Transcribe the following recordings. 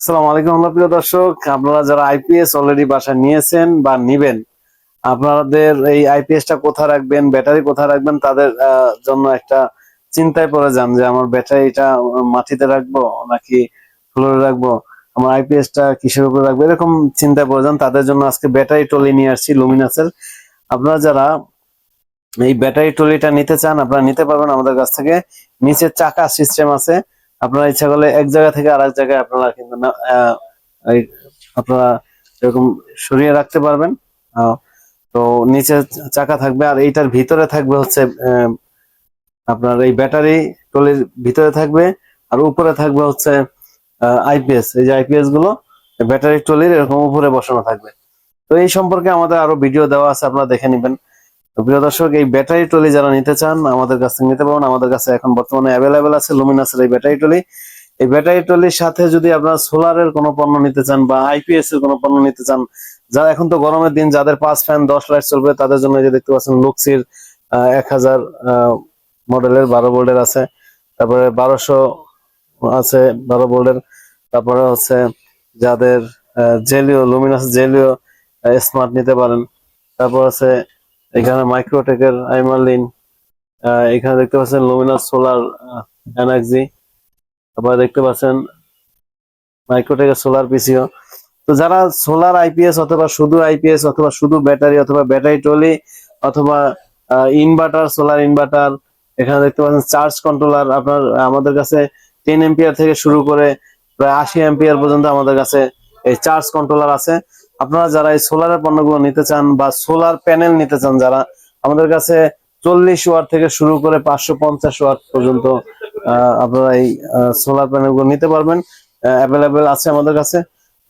আসসালামু আলাইকুম আল্লাহ প্রিয় দর্শক, আপনারা যারা আইপিএস অলরেডি বাসায় নিয়েছেন বা নিবেন, আপনাদের এই আইপিএসটা কোথায় রাখবেন, ব্যাটারি কোথায় রাখবেন, তাদের জন্য একটা চিন্তায় পড়ে যান যে আমার ব্যাটারিটা মাটিতে রাখব নাকি ফ্লোরে রাখব? আমার আইপিএসটা কিসের উপরে রাখব? এরকম চিন্তায় পড়ে যান। তাদের জন্য আজকে ব্যাটারি টলি নিয়ে আসছি লুমিনাসের আপনারা যারা এই ব্যাটারি টলিটা নিতে চান, আপনারা নিতে পারবেন আমাদের কাছ থেকে। নিচে চাকা সিস্টেম আছে। আপনারা ইচ্ছা করলে এক জায়গা থেকে আরেক জায়গায় আপনারা কিন্তু আপনারা এরকম সরিয়ে রাখতে পারবেন। তো নিচে চাকা থাকবে আর এইটার ভিতরে থাকবে হচ্ছে আপনার এই ব্যাটারি টলির ভিতরে থাকবে আর উপরে থাকবে হচ্ছে আইপিএস এই যে আইপিএসগুলো ব্যাটারি টলির এরকম উপরে বসানো থাকবে। তো এই সম্পর্কে আমাদের আরও ভিডিও দেওয়া আছে, আপনারা দেখে নেবেন। তো প্রিয় দর্শক, এই ব্যাটারি টলি যারা নিতে চান, আমাদের কাছ থেকে নিতে পারবেন। আমাদের কাছে এখন বর্তমানে অ্যাভেলেবেল আছে লুমিনাসের এই ব্যাটারি টলি এই ব্যাটারি টলির সাথে যদি আপনারা সোলারের কোনো পণ্য নিতে চান বা আইপিএস এর কোনো পণ্য নিতে চান, যারা এখন তো গরমের দিন, যাদের পাঁচ ফ্যান দশ লাইট চলবে, তাদের জন্য যে দেখতে পাচ্ছেন লুক্সির এক হাজার মডেলের বারো বোল্ডের আছে। তারপরে বারোশো আছে বারো বোল্ডের তারপরে হচ্ছে যাদের জেলিও লুমিনাস জেলিও স্মার্ট নিতে পারেন। তারপর আছে এখানে মাইক্রোটেকের আইমারলিন এখানে দেখতে পাচ্ছেন লুমিনাস সোলার এনার্জি তারপরে দেখতে পাচ্ছেন মাইক্রোটেকের সোলার পিসিও তো যারা সোলার আইপিএস অথবা শুধু আইপিএস অথবা শুধু ব্যাটারি অথবা ব্যাটারি টলি অথবা ইনভার্টার সোলার ইনভার্টার এখানে দেখতে পাচ্ছেন চার্জ কন্ট্রোলার আপনার, আমাদের কাছে টেন এম্পিয়ার থেকে শুরু করে প্রায় আশি এম্পিয়ার পর্যন্ত আমাদের কাছে এই চার্জ কন্ট্রোলার আছে। আপনারা যারা এই সোলারের পণ্যগুলো নিতে চান বা সোলার প্যানেল নিতে চান, যারা আমাদের কাছে চল্লিশ ওয়াট থেকে শুরু করে পাঁচশো পঞ্চাশ ওয়াট পর্যন্ত আপনারা এই সোলার প্যানেলগুলো নিতে পারবেন। অ্যাভেলেবেল আছে আমাদের কাছে।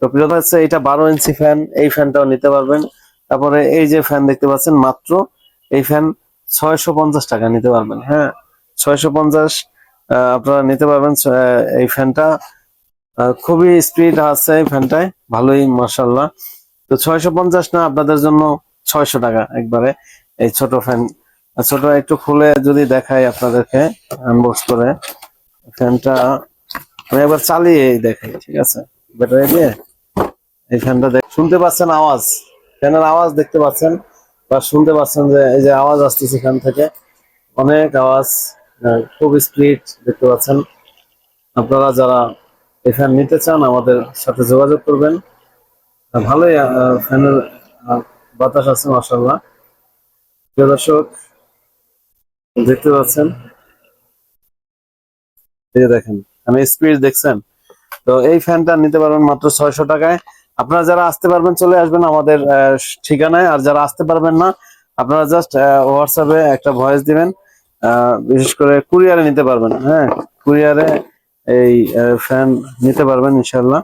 তো প্রিয় হচ্ছে এটা বারো ইঞ্চি ফ্যান এই ফ্যানটাও নিতে পারবেন। তারপরে এই যে ফ্যান দেখতে পাচ্ছেন, মাত্র এই ফ্যান ছয়শো পঞ্চাশ টাকা নিতে পারবেন। হ্যাঁ ছয়শো পঞ্চাশ আপনারা নিতে পারবেন এই ফ্যানটা খুবই স্পিড আছে এই ফ্যানটায় ভালোই মার্শাল্লাহ তো ছয়শো পঞ্চাশ না, আপনাদের জন্য ছয়শো টাকা একবারে। এই ছোট ফ্যান ছোট একটু খুলে যদি দেখাই আপনাদেরকে আনবক্স করে। ফ্যানটা আমি একবার চালিয়ে দেখাই, ঠিক আছে? ব্যাটারি দিয়ে। এই ফ্যানটা দেখ শুনতে পাচ্ছেন আওয়াজ? ফ্যানের আওয়াজ দেখতে পাচ্ছেন? বা শুনতে পাচ্ছেন যে এই যে আওয়াজ আসতেছে এখান থেকে। অনেক আওয়াজ খুব স্পিড দেখতে পাচ্ছেন। আপনারা যারা এই ফ্যান নিতে চান, আমাদের সাথে যোগাযোগ করবেন। ভালোই ফ্যানের বাতাস আছে মাসাল্লাহ দর্শক, দেখতে পাচ্ছেন? দেখেন, আমি স্পিড দেখছেন? তো এই ফ্যানটা নিতে পারবেন মাত্র ছয়শো টাকায়। আপনারা যারা আসতে পারবেন, চলে আসবেন আমাদের ঠিকানায়। আর যারা আসতে পারবেন না, আপনারা জাস্ট হোয়াটসঅ্যাপে একটা ভয়েস দিবেন। বিশেষ করে কুরিয়ারে নিতে পারবেন। হ্যাঁ কুরিয়ারে এই ফ্যান নিতে পারবেন ইনশাল্লাহ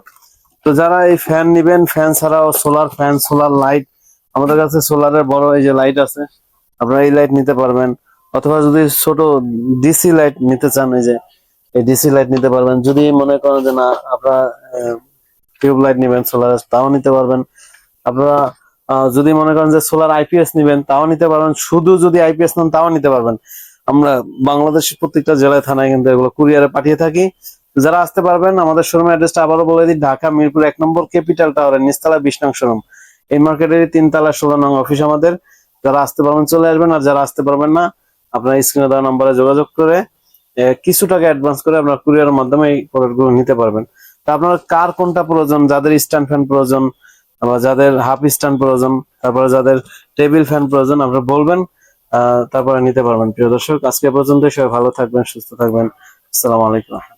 তো যারা এই ফ্যান নিবেন ফ্যান ছাড়াও সোলার ফ্যান সোলার লাইট আমাদের কাছে সোলারের বড় এই যে লাইট আছে, আপনারা এই লাইট নিতে পারবেন। অথবা যদি ছোট ডিসি লাইট নিতে চান, এই যে এই ডিসি লাইট নিতে পারবেন। যদি মনে করেন যে না, আপনারা টিউব লাইট নেবেন সোলার তাও নিতে পারবেন। আপনারা যদি মনে করেন যে সোলার আইপিএস নেবেন, তাও নিতে পারবেন। শুধু যদি আইপিএস নেন, তাও নিতে পারবেন। আমরা বাংলাদেশের প্রত্যেকটা জেলায়, থানায় কিন্তু এগুলো কুরিয়ারে পাঠিয়ে থাকি। যারা আসতে পারবেন, আমাদের শোরুম অ্যাড্রেসটা আবারও বলে দিই, ঢাকা মিরপুর এক নম্বর ক্যাপিটাল টাওয়ারের নিচতলা বিশ নং শোরুম এই মার্কেটের তিনতলা ষোলো নং অফিস আমাদের। যারা আসতে পারবেন, চলে আসবেন, আর যারা আসতে পারবেন না, আপনার স্ক্রিনে দেওয়া নম্বরে যোগাযোগ করে কিছু টাকা অ্যাডভান্স করে আপনার কুরিয়ারের মাধ্যমে এই প্রোডাক্টগুলো নিতে পারবেন। তা আপনার কার কোনটা প্রয়োজন, যাদের স্ট্যান্ড ফ্যান প্রয়োজন আবার যাদের হাফ স্ট্যান্ড প্রয়োজন, তারপরে যাদের টেবিল ফ্যান প্রয়োজন, আপনারা বলবেন তারপরে নিতে পারবেন। প্রিয় দর্শক, আজকে পর্যন্ত সবাই ভালো থাকবেন, সুস্থ থাকবেন। আসসালামু আলাইকুম।